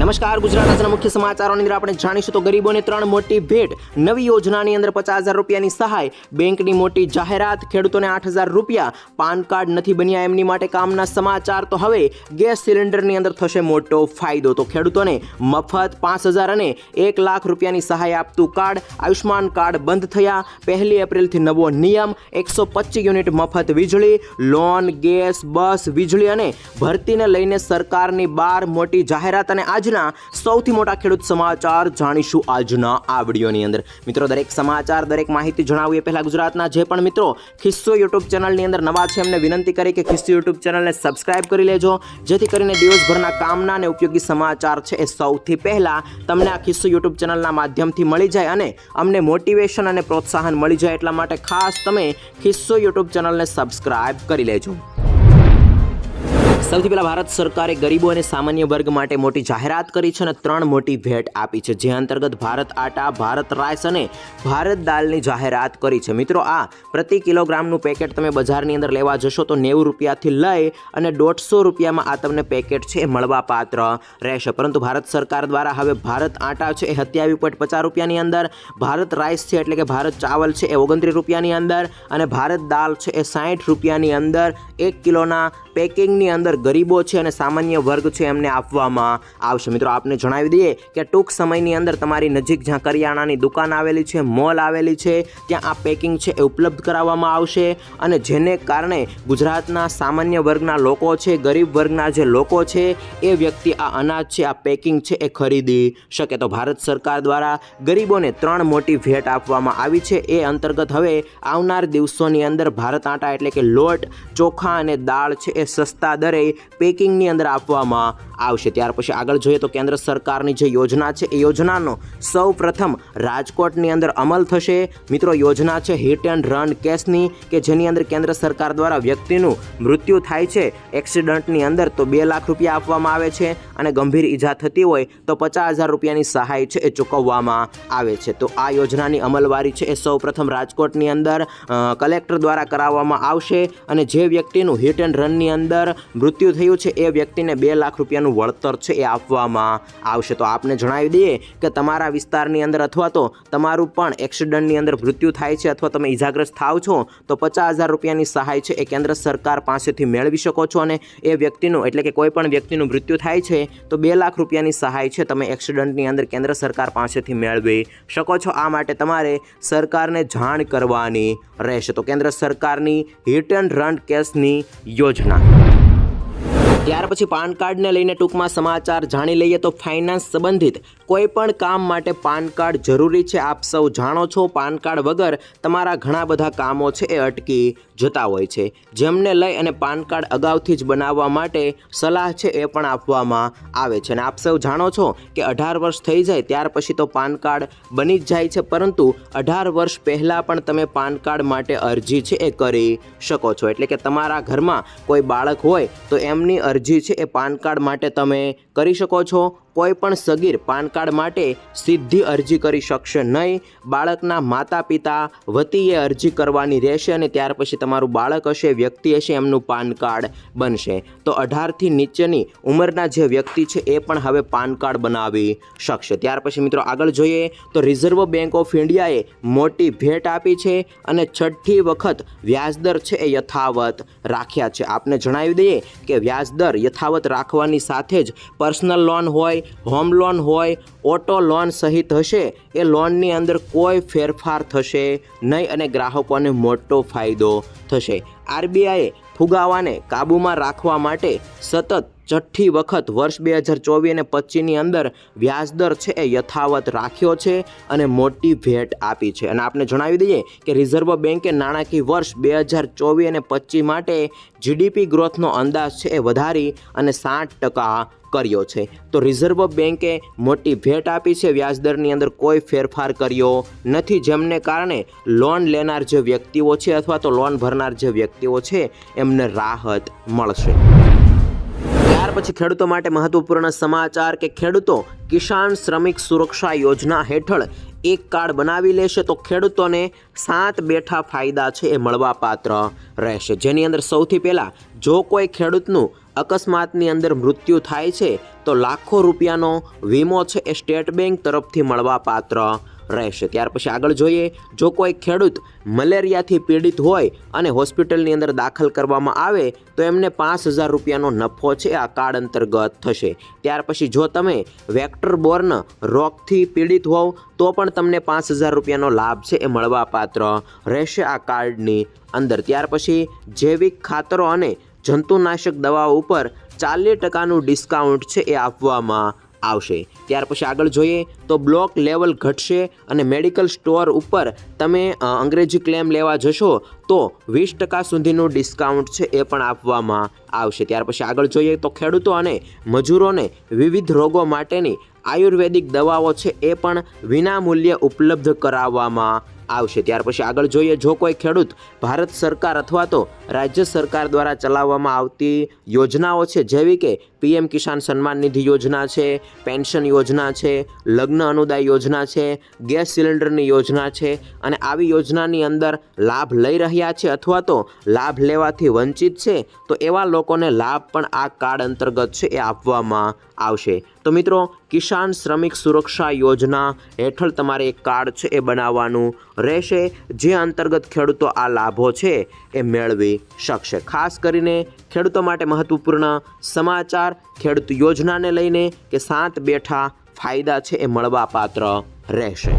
નમસ્કાર ગુજરાતના મુખ્ય સમાચારોની અંદર આપણે જાણીશું તો ગરીબોને ત્રણ મોટી ભેટ. નવી યોજનાની અંદર પચાસ હજાર રૂપિયાની સહાય, બેંકની મોટી જાહેરાત, ખેડૂતોને આઠ હજાર રૂપિયા, પાન કાર્ડ નથી બન્યા એમની માટે કામના સમાચાર. તો હવે ગેસ સિલિન્ડરની અંદર થશે મોટો ફાયદો. તો ખેડૂતોને મફત પાંચ હજાર અને એક લાખ રૂપિયાની સહાય આપતું કાર્ડ આયુષ્માન કાર્ડ બંધ થયા. પહેલી એપ્રિલથી નવો નિયમ, એકસો પચીસ યુનિટ મફત વીજળી, લોન, ગેસ, બસ, વીજળી અને ભરતીને લઈને સરકારની બાર મોટી જાહેરાત અને આજના સૌથી મોટા ખેડૂત સમાચાર જાણીશું આજના આ વિડીયોની અંદર. મિત્રો, દરેક સમાચાર, દરેક માહિતી જણાવું એ પહેલાં ગુજરાતના જે પણ મિત્રો ખિસ્સો યુટ્યુબ ચેનલની અંદર નવા છે, એમને વિનંતી કરી કે ખિસ્સો યુટ્યુબ ચેનલને સબસ્ક્રાઇબ કરી લેજો, જેથી કરીને દિવસભરના કામના અને ઉપયોગી સમાચાર છે એ સૌથી પહેલાં તમને આ ખિસ્સો યુટ્યુબ ચેનલના માધ્યમથી મળી જાય અને અમને મોટિવેશન અને પ્રોત્સાહન મળી જાય એટલા માટે ખાસ તમે ખિસ્સો યુટ્યુબ ચેનલને સબસ્ક્રાઇબ કરી લેજો. સૌથી પહેલા ભારત સરકારે ગરીબો અને સામાન્ય વર્ગ માટે મોટી જાહેરાત કરી છે અને ત્રણ મોટી ભેટ આપી છે. જે અંતર્ગત ભારત આટા, ભારત રાઈસ અને ભારત દાલની જાહેરાત કરી છે. મિત્રો, આ પ્રતિ કિલોગ્રામનું પેકેટ તમે બજારની અંદર લેવા જશો તો નેવું રૂપિયાથી લઈ અને દોઢસો રૂપિયામાં આ તમને પેકેટ છે એ મળવા પાત્ર રહેશે. પરંતુ ભારત સરકાર દ્વારા હવે ભારત આટા છે એ હત્યાવી પોઈન્ટ પચાસ રૂપિયાની અંદર, ભારત રાઈસ છે એટલે કે ભારત ચાવલ છે એ ઓગણત્રીસ રૂપિયાની અંદર અને ભારત દાલ છે એ સાઠ રૂપિયાની અંદર એક કિલોના પેકિંગની અંદર ગરીબો છે અને સામાન્ય વર્ગ છે એમને આપવામાં આવશે. મિત્રો, આપને જણાવી દઈએ કે ટૂંક સમયની અંદર તમારી નજીક જ્યાં કરિયાણાની દુકાન આવેલી છે, મોલ આવેલી છે, ત્યાં આ પેકિંગ છે એ ઉપલબ્ધ કરાવવામાં આવશે અને જેને કારણે ગુજરાતના સામાન્ય વર્ગના લોકો છે, ગરીબ વર્ગના જે લોકો છે, એ વ્યક્તિ આ અનાજ છે, આ પેકિંગ છે એ ખરીદી શકે. તો ભારત સરકાર દ્વારા ગરીબોને ત્રણ મોટી ભેટ આપવામાં આવી છે. એ અંતર્ગત હવે આવનાર દિવસોની અંદર ભારત આટા એટલે કે લોટ, ચોખા અને દાળ છે એ સસ્તા દરે પેકિંગની અંદર આપવામાં આવશે. ત્યાર પછી આગળ જોઈએ તો કેન્દ્ર સરકારની જે યોજના છે, એ યોજનાનો સૌ પ્રથમ રાજકોટની અંદર અમલ થશે. મિત્રો, યોજના છે હિટ એન્ડ રન કેસની, કે જેની અંદર કેન્દ્ર સરકાર દ્વારા વ્યક્તિનું મૃત્યુ થાય છે, એક્સિડન્ટની અંદર તો બે લાખ રૂપિયા આપવામાં આવે છે અને ગંભીર ઈજા થતી હોય તો પચાસ હજાર રૂપિયાની સહાય છે એ ચૂકવવામાં આવે છે. તો આ યોજનાની અમલવારી છે એ સૌ પ્રથમ રાજકોટની અંદર કલેક્ટર દ્વારા કરાવવામાં આવશે અને જે વ્યક્તિનું હિટ એન્ડ રનની અંદર મૃત્યુ થયું છે એ વ્યક્તિને બે લાખ રૂપિયાનું વળતર છે એ આપવામાં આવશે. તો આપને જણાવી દઈએ કે તમારા વિસ્તારની અંદર અથવા તો તમારું પણ એક્સિડન્ટની અંદર મૃત્યુ થાય છે અથવા તમે ઈજાગ્રસ્ત થાવ છો, તો પચાસ હજાર રૂપિયાની સહાય છે એ કેન્દ્ર સરકાર પાસેથી મેળવી શકો છો અને એ વ્યક્તિનું એટલે કે કોઈ પણ વ્યક્તિનું મૃત્યુ થાય છે, તો બે લાખ રૂપિયાની સહાય છે તમે એક્સિડન્ટની અંદર કેન્દ્ર સરકાર પાસેથી મેળવી શકો છો. આ માટે તમારે સરકારને જાણ કરવાની રહેશે. તો કેન્દ્ર સરકારની હિટ એન્ડ રન કેસની યોજના. ત્યાર પછી પાન કાર્ડને લઈને ટૂંકમાં સમાચાર જાણી લઈએ તો ફાઇનાન્સ સંબંધિત કોઈ પણ કામ માટે પાન કાર્ડ જરૂરી છે. આપ સૌ જાણો છો, પાન કાર્ડ વગર તમારા ઘણા બધા કામો છે એ અટકી જતા હોય છે. જેમને લઈ અને પાન કાર્ડ અગાઉથી જ બનાવવા માટે સલાહ છે એ પણ આપવામાં આવે છે. અને આપ સૌ જાણો છો કે અઢાર વર્ષ થઈ જાય ત્યાર પછી તો પાન કાર્ડ બની જ જાય છે. પરંતુ અઢાર વર્ષ પહેલાં પણ તમે પાન કાર્ડ માટે અરજી છે એ કરી શકો છો. એટલે કે તમારા ઘરમાં કોઈ બાળક હોય તો એમની અરજી છે એ પાન કાર્ડ માટે તમે કરી શકો છો. કોઈ પણ સગીર પાન કાર્ડ માટે સીધી અરજી કરી શકશે નહીં. બાળકના માતા પિતા વતીએ અરજી કરવાની રહેશે અને ત્યાર પછી તમારું બાળક હશે, વ્યક્તિ હશે, એમનું પાન કાર્ડ બનશે. તો અઢારથી નીચેની ઉંમરના જે વ્યક્તિ છે એ પણ હવે પાન કાર્ડ બનાવી શકશે. ત્યાર પછી મિત્રો આગળ જોઈએ તો રિઝર્વ બેંક ઓફ ઇન્ડિયાએ મોટી ભેટ આપી છે અને છઠ્ઠી વખત વ્યાજદર છે એ યથાવત રાખ્યા છે. આપને જણાવી દઈએ કે વ્યાજદર યથાવત રાખવાની સાથે જ પર્સનલ લોન હોય, હોમ લોન હોય, ઓટો લોન સહિત હશે, એ લોનની અંદર કોઈ ફેરફાર થશે નહીં અને ગ્રાહકોને મોટો ફાયદો થશે. આરબીઆઈએ ફુગાવાને કાબૂમાં રાખવા માટે સતત છઠ્ઠી વખત વર્ષ બે હજાર ચોવીસ અને પચીસની અંદર વ્યાજદર છે એ યથાવત રાખ્યો છે અને મોટી ભેટ આપી છે. અને આપને જણાવી દઈએ કે રિઝર્વ બેન્કે નાણાકીય વર્ષ બે હજાર ચોવીસ અને પચીસ માટે જીડીપી ગ્રોથનો અંદાજ છે એ વધારી અને સાઠ ટકા કર્યો છે. તો રિઝર્વ બેન્કે મોટી ભેટ આપી છે. વ્યાજદરની અંદર કોઈ ફેરફાર કર્યો નથી, જેમને કારણે લોન લેનાર જે વ્યક્તિઓ છે અથવા તો લોન ભરનાર જે વ્યક્તિઓ છે, એમને રાહત મળશે. ત્યાર પછી ખેડૂતો માટે મહત્વપૂર્ણ સમાચાર કે ખેડૂતો કિસાન શ્રમિક સુરક્ષા યોજના હેઠળ એક કાર્ડ બનાવી લેશે તો ખેડૂતોને સાત બેઠા ફાયદા છે એ મળવા પાત્ર રહેશે. જેની અંદર સૌથી પહેલાં જો કોઈ ખેડૂતનું અકસ્માતની અંદર મૃત્યુ થાય છે તો લાખો રૂપિયાનો વીમો છે એ સ્ટેટ બેંક તરફથી મળવા પાત્ર રહેશે. ત્યાર પછી આગળ જોઈએ, જો કોઈ ખેડૂત મલેરિયાથી પીડિત હોય અને હોસ્પિટલની અંદર દાખલ કરવામાં આવે, તો એમને પાંચ હજાર રૂપિયાનો નફો છે, આ કાર્ડ અંતર્ગત થશે. ત્યાર પછી જો તમે વેક્ટર બોર્ન રોગથી પીડિત હોવ, તો પણ તમને પાંચ હજાર રૂપિયાનો લાભ છે, એ મળવાપાત્ર રહેશે આ કાર્ડની અંદર. ત્યાર પછી જૈવિક ખાતરો અને જંતુનાશક દવાઓ ઉપર ચાલીસ ટકાનું ડિસ્કાઉન્ટ છે, એ આપવામાં આવશે. ત્યાર પછી આગળ જોઈએ તો બ્લોક લેવલ ઘટશે અને મેડિકલ સ્ટોર ઉપર તમે અંગ્રેજી ક્લેમ લેવા જશો તો વીસ ટકા સુધીનું ડિસ્કાઉન્ટ છે એ પણ આપવામાં આવશે. ત્યાર પછી આગળ જોઈએ તો ખેડૂતો અને મજૂરોને વિવિધ રોગો માટેની આયુર્વેદિક દવાઓ છે એ પણ વિનામૂલ્યે ઉપલબ્ધ કરાવવામાં આવશે. ત્યાર પછી આગળ જોઈએ, જો કોઈ ખેડૂત ભારત સરકાર અથવા તો રાજ્ય સરકાર દ્વારા ચલાવવામાં આવતી યોજનાઓ છે, જેવી કે પીએમ કિસાન સન્માન નિધિ યોજના છે, પેન્શન યોજના છે, લગ્ન અનુદાય યોજના છે, ગેસ સિલિન્ડરની યોજના છે અને આવી યોજનાની અંદર લાભ લઈ રહ્યા છે અથવા તો લાભ લેવાથી વંચિત છે, તો એવા લોકોને લાભ પણ આ કાર્ડ અંતર્ગત છે એ આપવામાં આવશે. તો મિત્રો, કિસાન શ્રમિક સુરક્ષા યોજના હેઠળ તમારે એક કાર્ડ છે એ બનાવવાનું રહેશે. જે અંતર્ગત ખેડૂતો આ લાભો છે એ મેળવી શકશે. ખાસ કરીને ખેડૂતો માટે મહત્વપૂર્ણ સમાચાર, ખેડૂત યોજનાને લઈને કે સાત બેઠા ફાયદા છે એ મળવા પાત્ર રહેશે.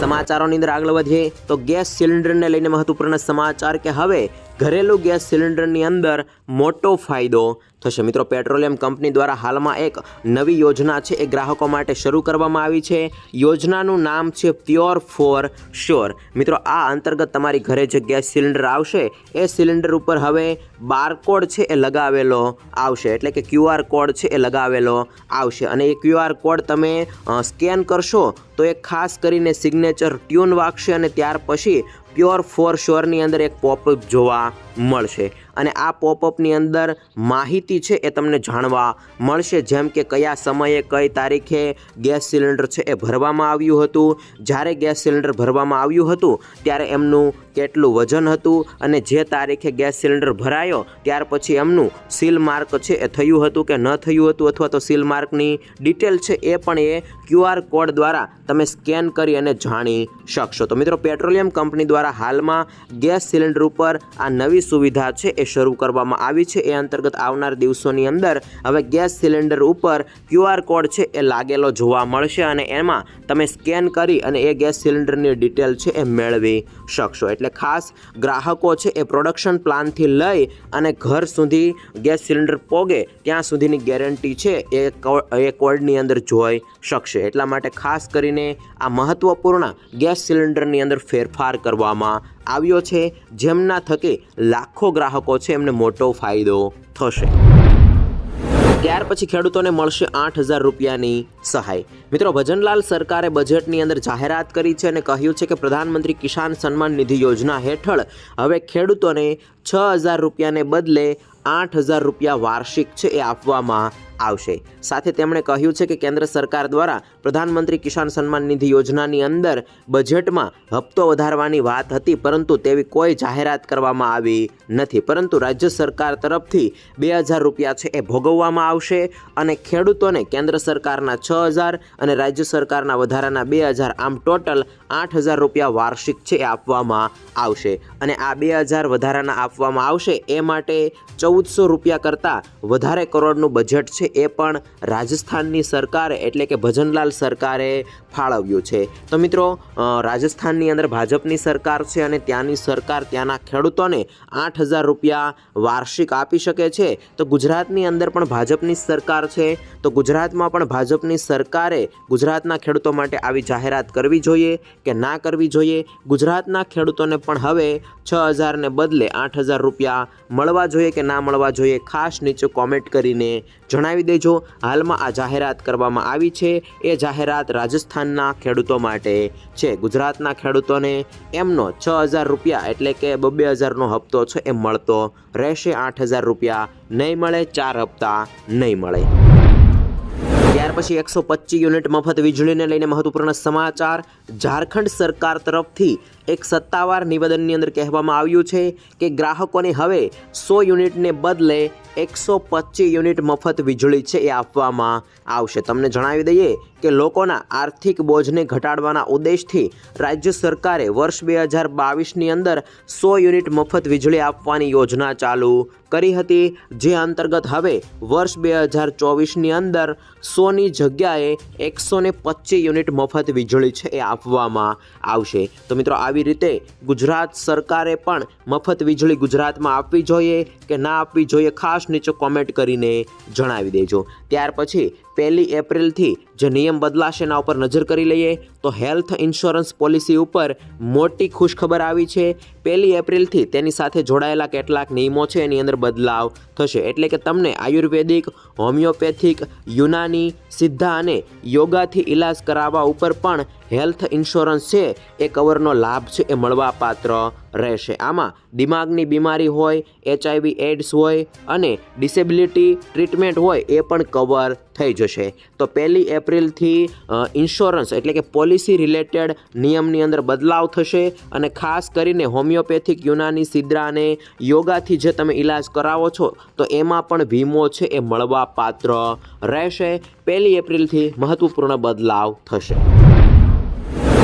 સમાચારોની અંદર આગળ વધીએ તો ગેસ સિલિન્ડરને લઈને મહત્વપૂર્ણ સમાચાર કે હવે ઘરેલું ગેસ સિલિન્ડરની અંદર મોટો ફાયદો થશે. મિત્રો, પેટ્રોલિયમ કંપની દ્વારા હાલમાં એક નવી યોજના છે, એ ગ્રાહકો માટે શરૂ કરવામાં આવી છે. યોજનાનું નામ છે પ્યોર ફોર શ્યોર મિત્રો, આ અંતર્ગત તમારી ઘરે જે ગેસ સિલિન્ડર આવશે, એ સિલિન્ડર ઉપર હવે બારકોડ છે, એ લગાવેલો આવશે. એટલે કે ક્યુઆર કોડ છે, એ લગાવેલો આવશે. અને એ ક્યુઆર કોડ તમે સ્કેન કરશો, તો એ ખાસ કરીને સિગ્નેચર ટ્યુન વાગશે અને ત્યાર પછી પ્યોર ફોર શ્યોરની અંદર એક પોપઅપ જોવા મળશે. અને આ પોપઅપની અંદર માહિતી છે એ તમને જાણવા મળશે, જેમ કે કયા સમયે કઈ તારીખે ગેસ સિલિન્ડર છે એ ભરવામાં આવ્યું હતું. જ્યારે ગેસ સિલિન્ડર ભરવામાં આવ્યું હતું, ત્યારે એમનું કેટલું વજન હતું અને જે તારીખે ગેસ સિલિન્ડર ભરાયો, ત્યાર પછી એમનું સીલ માર્ક છે એ થયું હતું કે ન થયું હતું અથવા તો સીલ માર્કની ડિટેલ છે એ પણ એ ક્યુઆર કોડ દ્વારા તમે સ્કેન કરી અને જાણી શકશો. તો મિત્રો, પેટ્રોલિયમ કંપની દ્વારા હાલમાં ગેસ સિલિન્ડર ઉપર આ નવી સુવિધા છે એ શરૂ કરવામાં આવી છે. એ અંતર્ગત આવનાર દિવસોની અંદર હવે ગેસ સિલિન્ડર ઉપર ક્યુઆર કોડ છે એ લાગેલો જોવા મળશે અને એમાં તમે સ્કેન કરી અને એ ગેસ સિલિન્ડરની ડિટેલ છે એ મેળવી શકશો. એટલે ખાસ ગ્રાહકો છે એ પ્રોડક્શન પ્લાનથી લઈ અને ઘર સુધી ગેસ સિલિન્ડર પોગે ત્યાં સુધીની ગેરંટી છે એ એ કોડની અંદર જોઈ શકશે. એટલા માટે ખાસ કરીને આ મહત્ત્વપૂર્ણ ગેસ સિલિન્ડરની અંદર ફેરફાર કરવામાં આવ્યો છે, જેમના થકે લાખો ગ્રાહકો છે, એમને મોટો ફાયદો થશે. ત્યાર પછી ખેડૂતોને મળશે આઠ હજાર રૂપિયાની સહાય. મિત્રો, ભજનલાલ સરકારે બજેટની અંદર જાહેરાત કરી છે અને કહ્યું છે કે પ્રધાનમંત્રી કિસાન સન્માન નિધિ યોજના હેઠળ હવે ખેડૂતોને છ હજાર રૂપિયાને બદલે આઠ હજાર રૂપિયા વાર્ષિક છે એ આપવામાં આવશે. સાથે તેમણે કહ્યું છે કે કેન્દ્ર સરકાર દ્વારા પ્રધાનમંત્રી કિસાન સન્માન નિધિ યોજનાની અંદર બજેટમાં હપ્તો વધારવાની વાત હતી, પરંતુ તેવી કોઈ જાહેરાત કરવામાં આવી નથી. પરંતુ રાજ્ય સરકાર તરફથી બે હજાર રૂપિયા છે એ ભોગવવામાં આવશે અને ખેડૂતોને કેન્દ્ર સરકારના છ હજાર અને રાજ્ય સરકારના વધારાના બે હજાર, આમ ટોટલ આઠ હજાર રૂપિયા વાર્ષિક છે એ આપવામાં આવશે. અને આ બે હજાર વધારાના આપવામાં આવશે એ માટે ચૌદસો રૂપિયા કરતાં વધારે કરોડનું બજેટ છે એ પણ રાજસ્થાનની સરકારે, એટલે કે ભજનલાલ સરકારે ફાળવ્યું છે. તો મિત્રો રાજસ્થાનની અંદર ભાજપની સરકાર છે અને ત્યાંની સરકાર ત્યાંના ખેડૂતોને આઠ હજાર રૂપિયા વાર્ષિક આપી શકે છે. તો ગુજરાતની અંદર પણ ભાજપની સરકાર છે. તો ગુજરાતમાં પણ ભાજપની સરકારે ગુજરાતના ખેડૂતો માટે આવી જાહેરાત કરવી જોઈએ કે ના કરવી જોઈએ? ગુજરાતના ખેડૂતોને પણ હવે છ હજારને બદલે આઠ હજાર રૂપિયા મળવા જોઈએ કે ના મળવા જોઈએ? ખાસ નીચે કોમેન્ટ કરીને જણાવી દેજો. હાલમાં આ જાહેરાત કરવામાં આવી છે. એ જાહેરાત રાજસ્થાનના ખેડૂતો માટે છે. ગુજરાતના ખેડૂતોને એમનો છ હજાર રૂપિયા એટલે કે બબ્બે હજારનો હપ્તો છે એ મળતો રહેશે. આઠ હજાર રૂપિયા નહીં મળે, ચાર હપ્તા નહીં મળે. ત્યાર પછી એકસો પચીસ યુનિટ મફત વીજળીને લઈને મહત્વપૂર્ણ સમાચાર. ઝારખંડ સરકાર તરફથી એક સત્તાવાર નિવેદનની અંદર કહેવામાં આવ્યું છે કે ગ્રાહકોને હવે સો યુનિટને બદલે એકસો પચીસ યુનિટ મફત વીજળી છે એ આપવામાં આવશે. તમને જણાવી દઈએ કે લોકોના આર્થિક બોજને ઘટાડવાના ઉદ્દેશથી રાજ્ય સરકારે વર્ષ બે હજાર બાવીસની અંદર સો યુનિટ મફત વીજળી આપવાની યોજના ચાલુ કરી હતી, જે અંતર્ગત હવે વર્ષ બે હજાર ચોવીસની અંદર સોની જગ્યાએ એકસો ને યુનિટ મફત વીજળી છે એ આપવામાં આવશે. તો મિત્રો, આવી રીતે ગુજરાત સરકારે પણ મફત વીજળી ગુજરાતમાં આપવી જોઈએ કે ના આપવી જોઈએ ખાસ નીચે કોમેન્ટ કરીને જણાવી દેજો. ત્યાર પછી પહેલી એપ્રિલથી જે નિયમ બદલાશે એના ઉપર નજર કરી લઈએ, તો હેલ્થ ઇન્સ્યોરન્સ પોલિસી ઉપર મોટી ખુશખબર આવી છે. પહેલી એપ્રિલથી તેની સાથે જોડાયેલા કેટલાક નિયમો છે, એની અંદર બદલાવ થશે. એટલે કે તમને આયુર્વેદિક, હોમિયોપેથિક, યુનાની, સિદ્ધા અને યોગાથી ઇલાજ કરાવવા ઉપર પણ હેલ્થ ઇન્સ્યોરન્સ છે, એ કવરનો લાભ છે, એ મળવા પાત્ર રહેશે. આમાં દિમાગની બીમારી હોય એચઆઈવી એડ્સ હોય અને ડિસેબિલિટી ટ્રીટમેન્ટ હોય એ પણ કવર થઈ જશે. તો પહેલી એપ્રિલથી ઇન્સ્યોરન્સ એટલે કે પોલિસી રિલેટેડ નિયમની અંદર બદલાવ થશે અને ખાસ કરીને હોમિયોપેથિક યુનાની, સિદ્રા અને યોગાથી જે તમે ઇલાજ કરાવો છો, તો એમાં પણ વીમો છે એ મળવા પાત્ર રહેશે. પહેલી એપ્રિલથી મહત્ત્વપૂર્ણ બદલાવ થશે.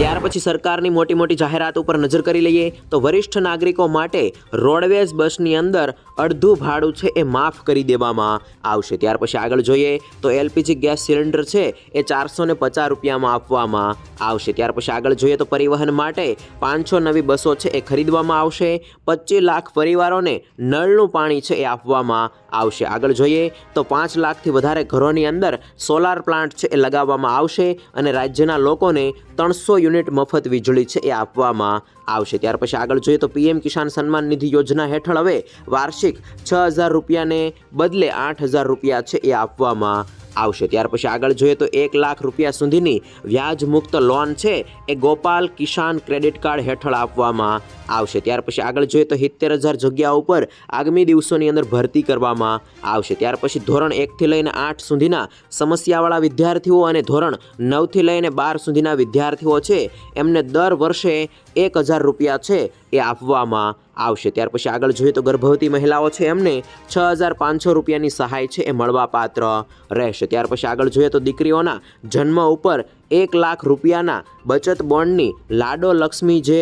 ત્યાર પછી સરકારની મોટી મોટી જાહેરાત ઉપર નજર કરી લઈએ તો વરિષ્ઠ નાગરિકો માટે રોડવેઝ બસની અંદર અડધું ભાડું છે એ માફ કરી દેવામાં આવશે. ત્યાર પછી આગળ જોઈએ તો એલપીજી ગેસ સિલિન્ડર છે એ ચારસો ને પચાસ રૂપિયામાં આપવામાં આવશે. ત્યાર પછી આગળ જોઈએ તો પરિવહન માટે પાંચસો નવી બસો છે એ ખરીદવામાં આવશે. પચીસ લાખ પરિવારોને નળનું પાણી છે એ આપવામાં આવશે. આગળ જોઈએ તો પાંચ લાખથી વધારે ઘરોની અંદર સોલાર પ્લાન્ટ છે એ લગાવવામાં આવશે અને રાજ્યના લોકોને ત્રણસો યુનિટ મફત વીજળી છે એ આપવામાં આવશે. ત્યાર પછી આગળ જોઈએ તો પીએમ કિસાન સન્માન નિધિ યોજના હેઠળ હવે વાર્ષિક છ હજાર રૂપિયાને બદલે આઠ હજાર રૂપિયા છે એ આપવામાં આવશે. ત્યાર પછી આગળ જોઈએ તો એક લાખ રૂપિયા સુધીની વ્યાજ મુક્ત લોન છે એ ગોપાલ કિસાન ક્રેડિટ કાર્ડ હેઠળ આપવામાં આવશે. ત્યાર પછી આગળ જોઈએ તો સિત્તેર હજાર જગ્યા ઉપર આગામી દિવસોની અંદર ભરતી કરવામાં આવશે. ત્યાર પછી ધોરણ એકથી લઈને આઠ સુધીના સમસ્યાવાળા વિદ્યાર્થીઓ અને ધોરણ નવથી લઈને બાર સુધીના વિદ્યાર્થીઓ છે, એમને દર વર્ષે એક હજાર રૂપિયા છે એ આપવામાં આવશે. ત્યાર પછી આગળ જોઈએ તો ગર્ભવતી મહિલાઓ છે એમને છ હજાર પાંચસો રૂપિયાની સહાય છે, એ મળવાપાત્ર રહેશે. ત્યાર પછી આગળ જોઈએ તો દીકરીઓના જન્મ ઉપર એક લાખ રૂપિયાના બચત બોન્ડની લાડો લક્ષ્મી જે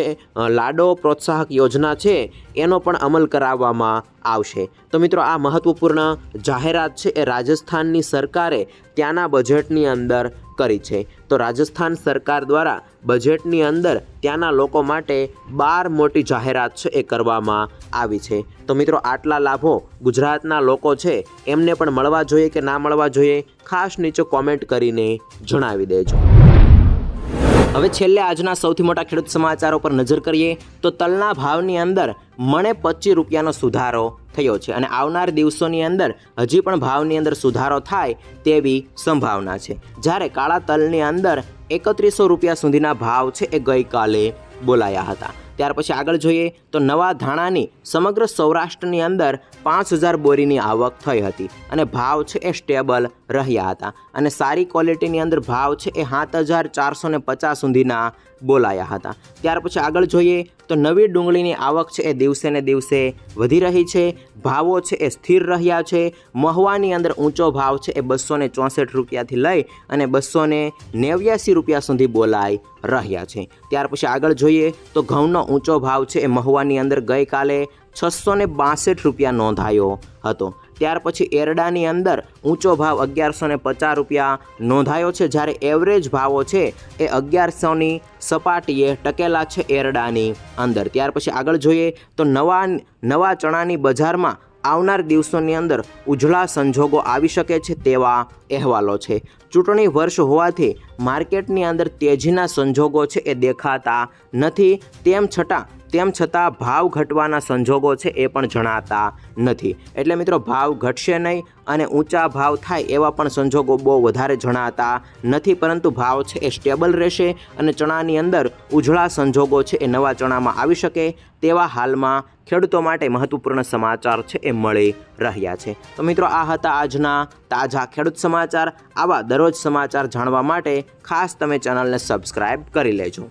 લાડો પ્રોત્સાહક યોજના છે, એનો પણ અમલ કરાવવામાં આવશે. તો મિત્રો આ મહત્વપૂર્ણ જાહેરાત છે, એ રાજસ્થાનની સરકારે ત્યાંના બજેટની અંદર કરી છે. તો રાજસ્થાન સરકાર દ્વારા બજેટની અંદર ત્યાંના લોકો માટે બાર મોટી જાહેરાત છે એ કરવામાં આવી છે. તો મિત્રો આટલા લાભો ગુજરાતના લોકો છે એમને પણ મળવા જોઈએ કે ના મળવા જોઈએ? ખાસ નીચે કોમેન્ટ કરીને જણાવી દેજો. હવે છેલ્લે આજના સૌથી મોટા ખેડૂત સમાચારો પર નજર કરીએ તો તલના ભાવની અંદર મણે પચીસ રૂપિયાનો સુધારો થયો છે અને આવનાર દિવસોની અંદર હજી પણ ભાવની અંદર સુધારો થાય તેવી સંભાવના છે. જ્યારે કાળા તલની અંદર એકત્રીસો રૂપિયા સુધીના ભાવ છે એ ગઈકાલે બોલાયા હતા. ત્યાર પછી આગળ જોઈએ તો નવા ધાણાની સમગ્ર સૌરાષ્ટ્રની અંદર પાંચ હજાર બોરીની આવક થઈ હતી અને ભાવ છે એ સ્ટેબલ રહ્યા હતા અને સારી ક્વોલિટીની અંદર ભાવ છે એ સાત હજાર ચારસો ને પચાસ સુધીના બોલાયા હતા. ત્યાર પછી આગળ જોઈએ તો નવી ડુંગળીની આવક છે એ દિવસે ને દિવસે વધી રહી છે, ભાવો છે એ સ્થિર રહ્યા છે, મહુવાની અંદર ઊંચો ભાવ છે એ બસો ને ચોસઠ રૂપિયાથી લઈ અને બસો ને નેવ્યાસી રૂપિયા સુધી બોલાઈ રહ્યા છે. ત્યાર પછી આગળ જોઈએ તો ઘઉંનો ઊંચો ભાવ છે એ મહુવાની અંદર ગઈકાલે છસો ને બાસઠ રૂપિયા નોંધાયો હતો. ત્યાર પછી એરડાની અંદર ઊંચો ભાવ અગિયારસો ને પચાસ રૂપિયા નોંધાયો છે. જ્યારે એવરેજ ભાવો છે એ અગિયારસોની સપાટીએ ટકેલા છે એરડાની અંદર. ત્યાર પછી આગળ જોઈએ તો નવા નવા ચણાની બજારમાં આવનાર દિવસોની અંદર ઉજળા સંજોગો આવી શકે છે તેવા અહેવાલો છે. ચૂંટણી વર્ષ હોવાથી માર્કેટની અંદર તેજીના સંજોગો છે એ દેખાતા નથી. તેમ છતાં તેમ છતાં ભાવ ઘટવાના સંજોગો છે એ પણ જણાતા નથી. એટલે મિત્રો, ભાવ ઘટશે નહીં અને ઊંચા ભાવ થાય એવા પણ સંજોગો બહુ વધારે જણાતા નથી, પરંતુ ભાવ છે એ સ્ટેબલ રહેશે અને ચણાની અંદર ઉજળા સંજોગો છે એ નવા ચણામાં આવી શકે તેવા હાલમાં ખેડૂતો માટે મહત્વપૂર્ણ સમાચાર છે એ મળી રહ્યા છે. તો મિત્રો, આ હતા આજના તાજા ખેડૂત સમાચાર. આવા દરરોજ સમાચાર જાણવા માટે ખાસ તમે ચેનલને સબસ્ક્રાઈબ કરી લેજો.